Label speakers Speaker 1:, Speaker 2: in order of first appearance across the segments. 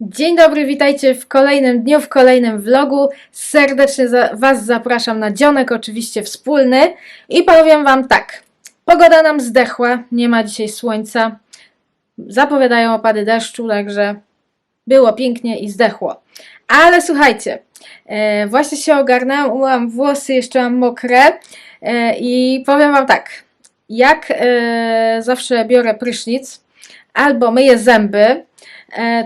Speaker 1: Dzień dobry, witajcie w kolejnym dniu, w kolejnym vlogu. Serdecznie za, Was zapraszam na dzionek, oczywiście wspólny. I powiem Wam tak, pogoda nam zdechła, nie ma dzisiaj słońca. Zapowiadają opady deszczu, także było pięknie i zdechło. Ale słuchajcie, e, właśnie się ogarnęłam, umyłam włosy, jeszcze mam mokre e, i powiem Wam tak, jak e, zawsze biorę prysznic albo myję zęby,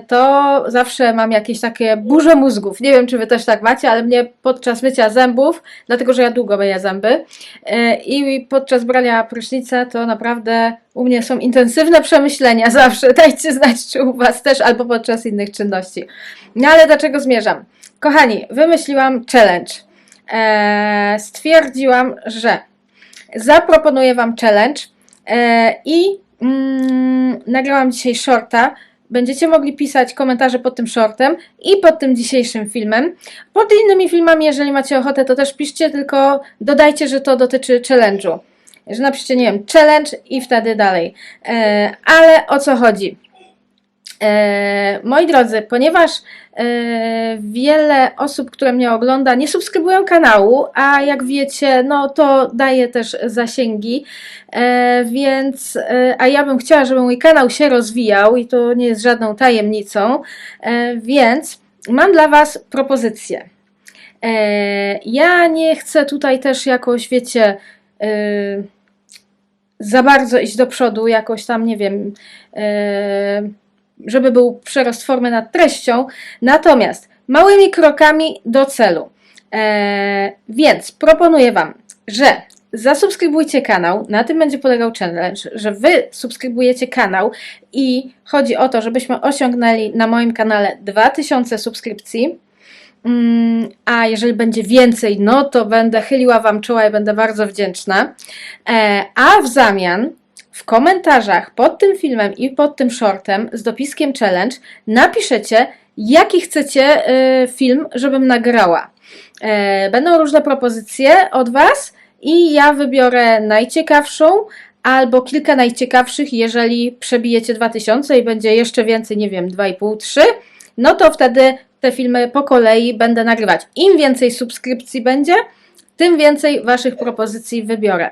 Speaker 1: to zawsze mam jakieś takie burze mózgów. Nie wiem, czy wy też tak macie, ale mnie podczas mycia zębów, dlatego że ja długo myję zęby e, i podczas brania prysznica to naprawdę u mnie są intensywne przemyślenia zawsze. Dajcie znać, czy u was też, albo podczas innych czynności. No ale do czego zmierzam? Kochani, wymyśliłam challenge. E, stwierdziłam, że zaproponuję wam challenge e, i mm, nagrałam dzisiaj shorta. Będziecie mogli pisać komentarze pod tym shortem i pod tym dzisiejszym filmem. Pod innymi filmami, jeżeli macie ochotę, to też piszcie, tylko dodajcie, że to dotyczy challenge'u. Że napiszcie, nie wiem, challenge i wtedy dalej. E, ale o co chodzi? E, moi drodzy, ponieważ e, wiele osób, które mnie ogląda, nie subskrybują kanału, a jak wiecie, no to daje też zasięgi, e, więc, a ja bym chciała, żeby mój kanał się rozwijał i to nie jest żadną tajemnicą, więc mam dla Was propozycję. Ja nie chcę tutaj też jakoś, wiecie, za bardzo iść do przodu, jakoś tam, nie wiem, żeby był przerost formy nad treścią, natomiast małymi krokami do celu. E, więc proponuję Wam, że zasubskrybujcie kanał, na tym będzie polegał challenge, że Wy subskrybujecie kanał i chodzi o to, żebyśmy osiągnęli na moim kanale 2000 subskrypcji. Mm, A jeżeli będzie więcej, no to będę chyliła Wam czoła i będę bardzo wdzięczna. E, A w zamian w komentarzach pod tym filmem i pod tym shortem z dopiskiem challenge napiszecie, jaki chcecie y, film, żebym nagrała. E, Będą różne propozycje od Was i ja wybiorę najciekawszą albo kilka najciekawszych, jeżeli przebijecie 2000 i będzie jeszcze więcej, nie wiem, 2,5-3, no to wtedy te filmy po kolei będę nagrywać. Im więcej subskrypcji będzie, tym więcej Waszych propozycji wybiorę.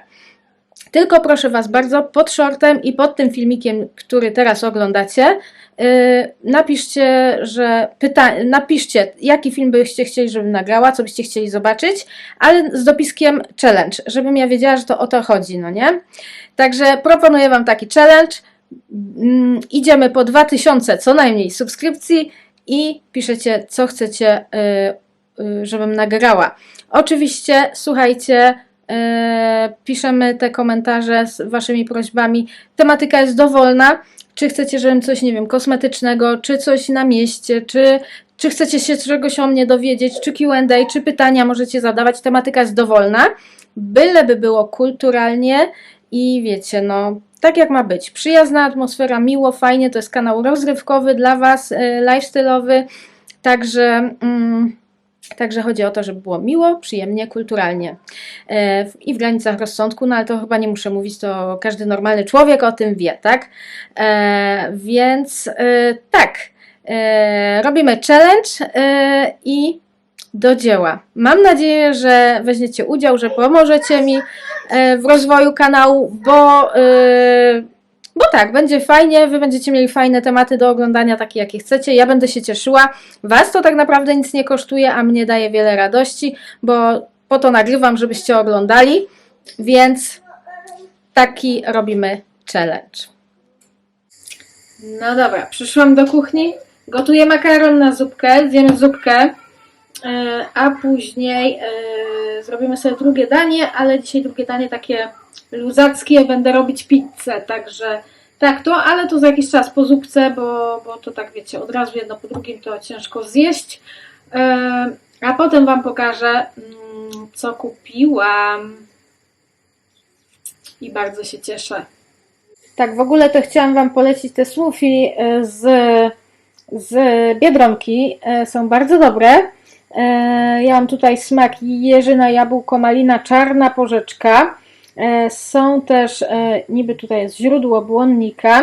Speaker 1: Tylko proszę Was bardzo, pod shortem i pod tym filmikiem, który teraz oglądacie, yy, napiszcie, że pyta napiszcie, jaki film byście chcieli, żebym nagrała, co byście chcieli zobaczyć, ale z dopiskiem challenge, żebym ja wiedziała, że to o to chodzi, no nie? Także proponuję Wam taki challenge. Mm, idziemy po 2000 co najmniej subskrypcji i piszecie, co chcecie, yy, yy, żebym nagrała. Oczywiście, słuchajcie, piszemy te komentarze z waszymi prośbami. Tematyka jest dowolna. Czy chcecie, żebym coś, nie wiem, kosmetycznego, czy coś na mieście, czy, czy chcecie się czegoś o mnie dowiedzieć, czy Q&A, czy pytania możecie zadawać. Tematyka jest dowolna. Byleby było kulturalnie i wiecie, no, tak jak ma być. Przyjazna atmosfera, miło, fajnie. To jest kanał rozrywkowy dla was, e, lifestyle'owy. Także... Mm, Także chodzi o to, żeby było miło, przyjemnie, kulturalnie e, i w granicach rozsądku, no ale to chyba nie muszę mówić, to każdy normalny człowiek o tym wie, tak? E, więc e, tak, robimy challenge i do dzieła. Mam nadzieję, że weźmiecie udział, że pomożecie mi w rozwoju kanału, bo bo tak, będzie fajnie, wy będziecie mieli fajne tematy do oglądania, takie jakie chcecie. Ja będę się cieszyła. Was to tak naprawdę nic nie kosztuje, a mnie daje wiele radości, bo po to nagrywam, żebyście oglądali. Więc taki robimy challenge. No dobra, przyszłam do kuchni. Gotuję makaron na zupkę, zjemy zupkę, e, a później e, zrobimy sobie drugie danie, ale dzisiaj drugie danie takie luzackie, będę robić pizzę, także tak to, ale to za jakiś czas po zupce, bo, bo to tak wiecie, od razu jedno po drugim to ciężko zjeść. E, a potem Wam pokażę, mm, co kupiłam. I bardzo się cieszę. Tak, w ogóle to chciałam Wam polecić te smoothie e, z, z Biedronki. E, Są bardzo dobre. Ja mam tutaj smak jeżyna, jabłko, malina, czarna porzeczka. E, Są też, e, niby tutaj jest źródło błonnika.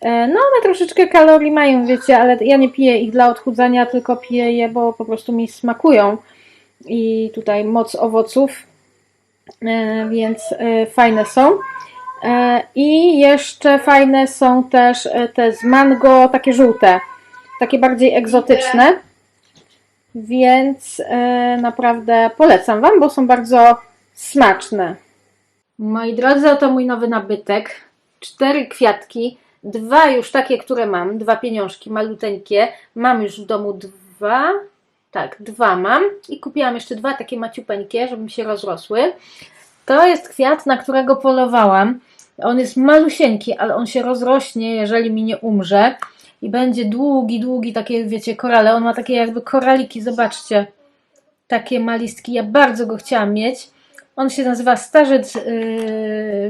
Speaker 1: E, No one troszeczkę kalorii mają, wiecie, ale ja nie piję ich dla odchudzania, tylko piję je, bo po prostu mi smakują. I tutaj moc owoców, więc fajne są. I jeszcze fajne są też te z mango, takie żółte, takie bardziej egzotyczne. Więc naprawdę polecam Wam, bo są bardzo smaczne. Moi drodzy, oto mój nowy nabytek. Cztery kwiatki, dwa już takie, które mam, dwa pieniążki maluteńkie. Mam już w domu dwa, tak, dwa mam i kupiłam jeszcze dwa takie maciupeńkie, żeby mi się rozrosły. To jest kwiat, na którego polowałam. On jest malusieńki, ale on się rozrośnie, jeżeli mi nie umrze. I będzie długi, długi, takie wiecie, korale. On ma takie jakby koraliki, zobaczcie. Takie malistki. Ja bardzo go chciałam mieć. On się nazywa starzec yy,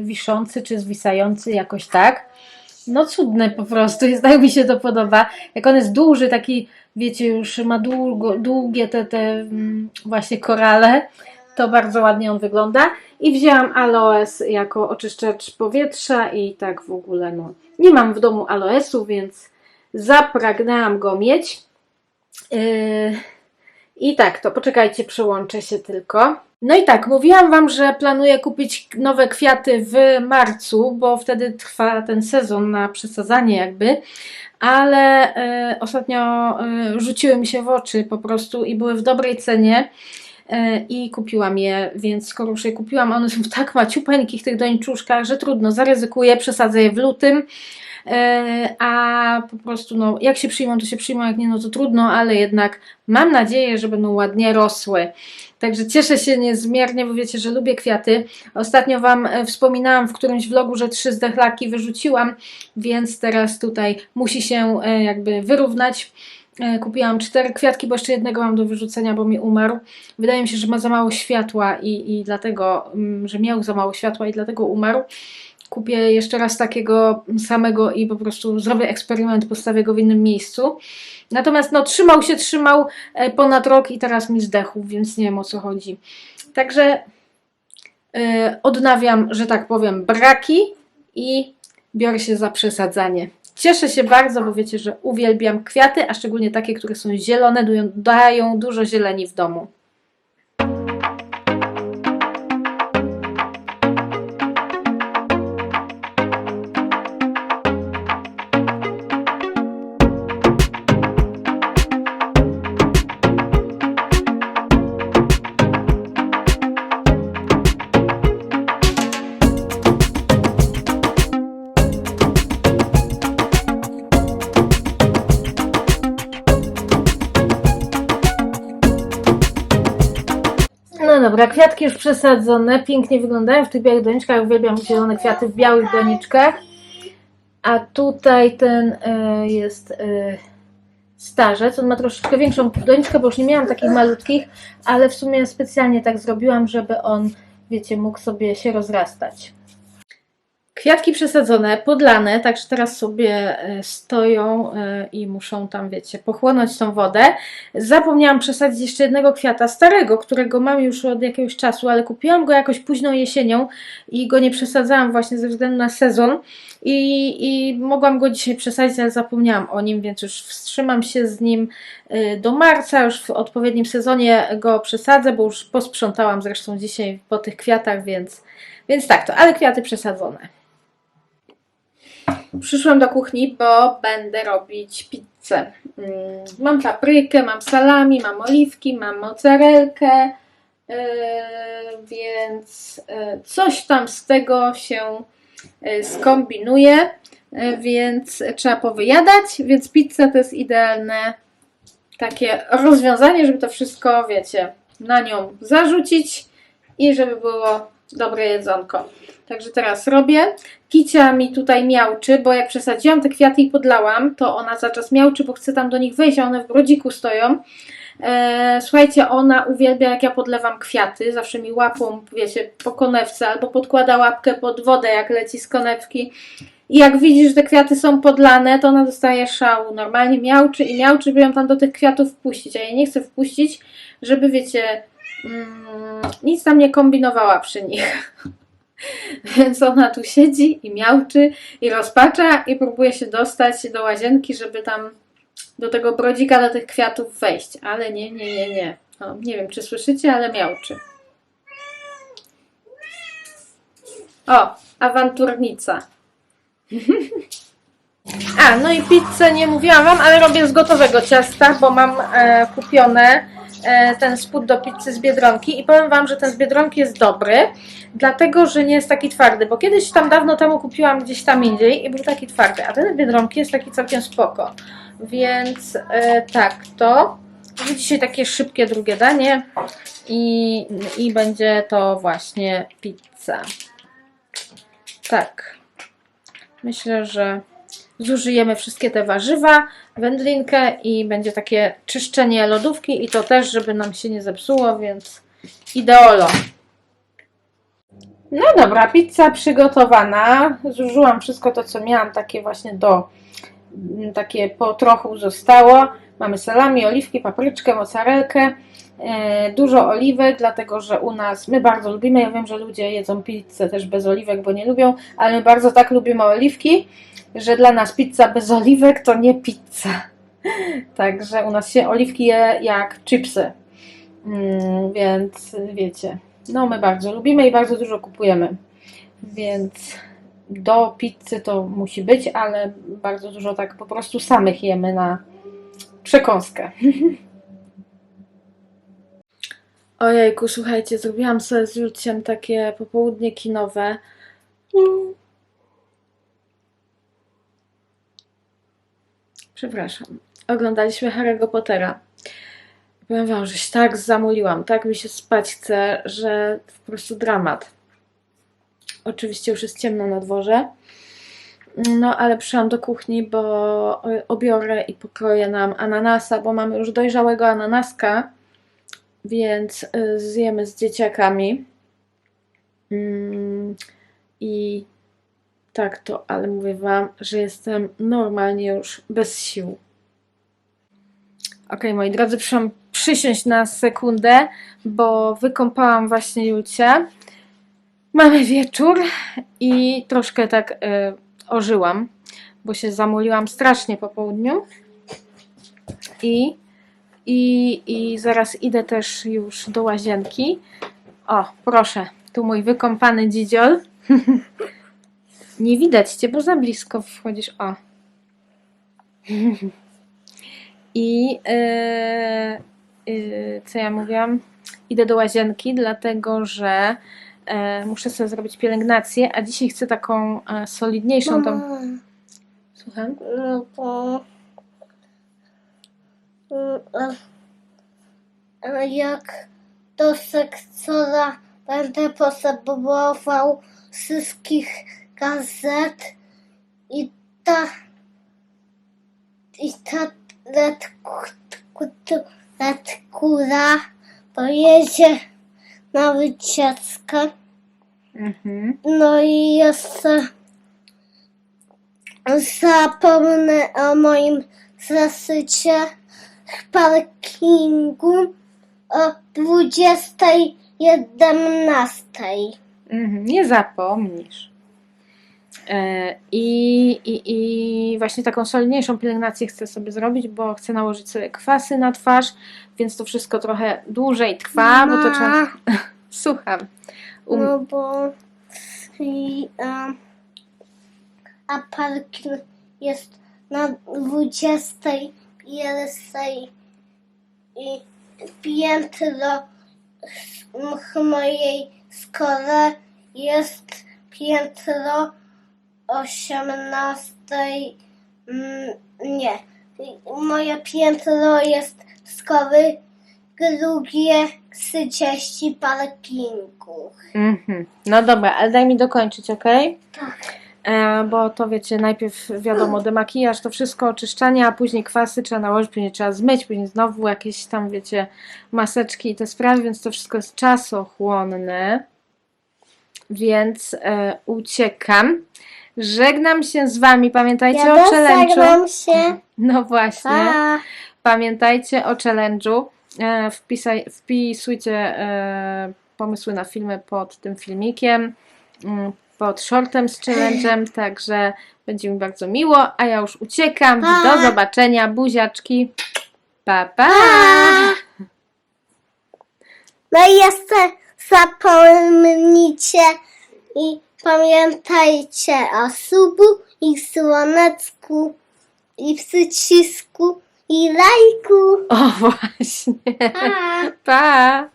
Speaker 1: wiszący, czy zwisający, jakoś tak. No cudny po prostu, jest, tak mi się to podoba. Jak on jest duży, taki, wiecie, już ma długo, długie te, te mm, właśnie korale, to bardzo ładnie on wygląda. I wzięłam aloes jako oczyszczacz powietrza i tak w ogóle, no. Nie mam w domu aloesu, więc zapragnęłam go mieć. Yy, I tak, to poczekajcie, przełączę się tylko. No i tak, mówiłam Wam, że planuję kupić nowe kwiaty w marcu, bo wtedy trwa ten sezon na przesadzanie jakby, ale e, ostatnio e, rzuciły mi się w oczy po prostu i były w dobrej cenie e, i kupiłam je, więc skoro już je kupiłam, one są w tak maciupeńkich tych dończuszkach, że trudno, zaryzykuję, przesadzę je w lutym. E, a po prostu no, jak się przyjmą, to się przyjmą, jak nie, no to trudno, ale jednak mam nadzieję, że będą ładnie rosły. Także cieszę się niezmiernie, bo wiecie, że lubię kwiaty. Ostatnio Wam e, wspominałam w którymś vlogu, że trzy zdechlaki wyrzuciłam, więc teraz tutaj musi się e, jakby wyrównać. Kupiłam cztery kwiatki, bo jeszcze jednego mam do wyrzucenia, bo mi umarł. Wydaje mi się, że ma za mało światła i, i dlatego, mm, że miał za mało światła i dlatego umarł kupię jeszcze raz takiego samego i po prostu zrobię eksperyment, postawię go w innym miejscu. Natomiast no, trzymał się, trzymał e, ponad rok i teraz mi zdechł, więc nie wiem o co chodzi. Także e, odnawiam, że tak powiem, braki i biorę się za przesadzanie. Cieszę się bardzo, bo wiecie, że uwielbiam kwiaty, a szczególnie takie, które są zielone, dają dużo zieleni w domu. Dobra, kwiatki już przesadzone, pięknie wyglądają w tych białych doniczkach. Uwielbiam zielone kwiaty w białych doniczkach. A tutaj ten e, jest e, starzec. On ma troszeczkę większą doniczkę, bo już nie miałam takich malutkich, ale w sumie specjalnie tak zrobiłam, żeby on, wiecie, mógł sobie się rozrastać. Kwiatki przesadzone, podlane, także teraz sobie e, stoją e, i muszą tam, wiecie, pochłonąć tą wodę. Zapomniałam przesadzić jeszcze jednego kwiata starego, którego mam już od jakiegoś czasu, ale kupiłam go jakoś późną jesienią i go nie przesadzałam właśnie ze względu na sezon i, i mogłam go dzisiaj przesadzić, ale zapomniałam o nim, więc już wstrzymam się z nim e, do marca, już w odpowiednim sezonie go przesadzę, bo już posprzątałam zresztą dzisiaj po tych kwiatach, więc, więc tak to, ale kwiaty przesadzone. Przyszłam do kuchni, bo będę robić pizzę. Mm, Mam paprykę, mam salami, mam oliwki, mam mozzarelkę, yy, więc yy, coś tam z tego się yy, skombinuje, więc trzeba powyjadać, więc pizza to jest idealne takie rozwiązanie, żeby to wszystko, wiecie, na nią zarzucić i żeby było dobre jedzonko. Także teraz robię. Kicia mi tutaj miałczy, bo jak przesadziłam te kwiaty i podlałam, to ona za czas miałczy, bo chce tam do nich wejść, a one w brodziku stoją. E, słuchajcie, ona uwielbia jak ja podlewam kwiaty, zawsze mi łapą, wiecie, po konewce, albo podkłada łapkę pod wodę, jak leci z konewki. I jak widzi, że te kwiaty są podlane, to ona dostaje szału. Normalnie miałczy i miałczy, żeby ją tam do tych kwiatów wpuścić, a ja nie chcę wpuścić, żeby, wiecie, nic tam nie kombinowała przy nich. Więc ona tu siedzi i miałczy i rozpacza i próbuje się dostać do łazienki, żeby tam do tego brodzika, do tych kwiatów wejść. Ale nie, nie, nie, nie. O, nie wiem, czy słyszycie, ale miałczy. O, awanturnica. A, no i pizzę nie mówiłam Wam, ale robię z gotowego ciasta, bo mam e, kupione ten spód do pizzy z Biedronki i powiem Wam, że ten z Biedronki jest dobry, dlatego, że nie jest taki twardy, bo kiedyś tam dawno temu kupiłam gdzieś tam indziej i był taki twardy, a ten z Biedronki jest taki całkiem spoko. Więc e, tak, to dzisiaj takie szybkie drugie danie i, i będzie to właśnie pizza. Tak. Myślę, że zużyjemy wszystkie te warzywa, wędlinkę i będzie takie czyszczenie lodówki i to też, żeby nam się nie zepsuło, więc ideolo. No dobra, pizza przygotowana. Zużyłam wszystko to, co miałam, takie właśnie do, takie po trochu zostało. Mamy salami, oliwki, papryczkę, mozzarelkę, e, dużo oliwek, dlatego że u nas, my bardzo lubimy, ja wiem, że ludzie jedzą pizzę też bez oliwek, bo nie lubią, ale my bardzo tak lubimy oliwki, że dla nas pizza bez oliwek to nie pizza. Także u nas się oliwki je jak chipsy. Mm, więc wiecie, no my bardzo lubimy i bardzo dużo kupujemy. Więc do pizzy to musi być, ale bardzo dużo tak po prostu samych jemy na przekąskę. Ojejku, słuchajcie, zrobiłam sobie z Julciem takie popołudnie kinowe. Przepraszam. Oglądaliśmy Harry'ego Pottera. Powiem wam, że się tak zamuliłam, tak mi się spać chce, że po prostu dramat. Oczywiście już jest ciemno na dworze. No, ale przyszłam do kuchni, bo obiorę i pokroję nam ananasa, bo mamy już dojrzałego ananaska, więc y, zjemy z dzieciakami. Mm, I tak to, ale mówię Wam, że jestem normalnie już bez sił. Ok, moi drodzy, przyszłam przysiąść na sekundę, bo wykąpałam właśnie Julcie. Mamy wieczór i troszkę tak y, ożyłam, bo się zamuliłam strasznie po południu. I, i, I zaraz idę też już do łazienki. O, proszę, tu mój wykąpany dzidziol. Nie widać cię, bo za blisko wchodzisz. O. I yy, yy, co ja mówiłam? Idę do łazienki, dlatego że muszę sobie zrobić pielęgnację, a dzisiaj chcę taką e, solidniejszą tą. Słucham?
Speaker 2: Jak do sektora będę potrzebował wszystkich gazet i ta i ta letkura pojedzie na wycieczkę.
Speaker 1: Mhm.
Speaker 2: No i jeszcze zapomnę o moim zasycie w parkingu o 20.11.
Speaker 1: Mhm, nie zapomnisz. E, I, i, I właśnie taką solidniejszą pielęgnację chcę sobie zrobić, bo chcę nałożyć sobie kwasy na twarz, więc to wszystko trochę dłużej trwa, bo to trzeba. Słucham. Um,
Speaker 2: No bo i, a, a parking jest na 21 i piętro mojej szkole jest piętro 18 mm, nie moje piętro jest szkoły drugie 30 parkingu.
Speaker 1: mhm. No dobra, ale daj mi dokończyć, ok?
Speaker 2: Tak.
Speaker 1: E, bo to wiecie, najpierw wiadomo, demakijaż, to wszystko oczyszczanie, a później kwasy trzeba nałożyć, później trzeba zmyć, później znowu jakieś tam, wiecie, maseczki i te sprawy, więc to wszystko jest czasochłonne. Więc e, uciekam. Żegnam się z Wami. Pamiętajcie
Speaker 2: Ja
Speaker 1: o challenge'u.
Speaker 2: dostagram się.
Speaker 1: No właśnie.
Speaker 2: Pa.
Speaker 1: Pamiętajcie o challenge'u. E, wpisaj, wpisujcie e, pomysły na filmy pod tym filmikiem. mm, pod shortem z challenge'em, także będzie mi bardzo miło, a ja już uciekam.
Speaker 2: Pa.
Speaker 1: Do zobaczenia, buziaczki. Pa, pa!
Speaker 2: No i jeszcze zapomnijcie i pamiętajcie o subu i słoneczku i przycisku i lajku.
Speaker 1: O właśnie.
Speaker 2: Pa!
Speaker 1: Pa!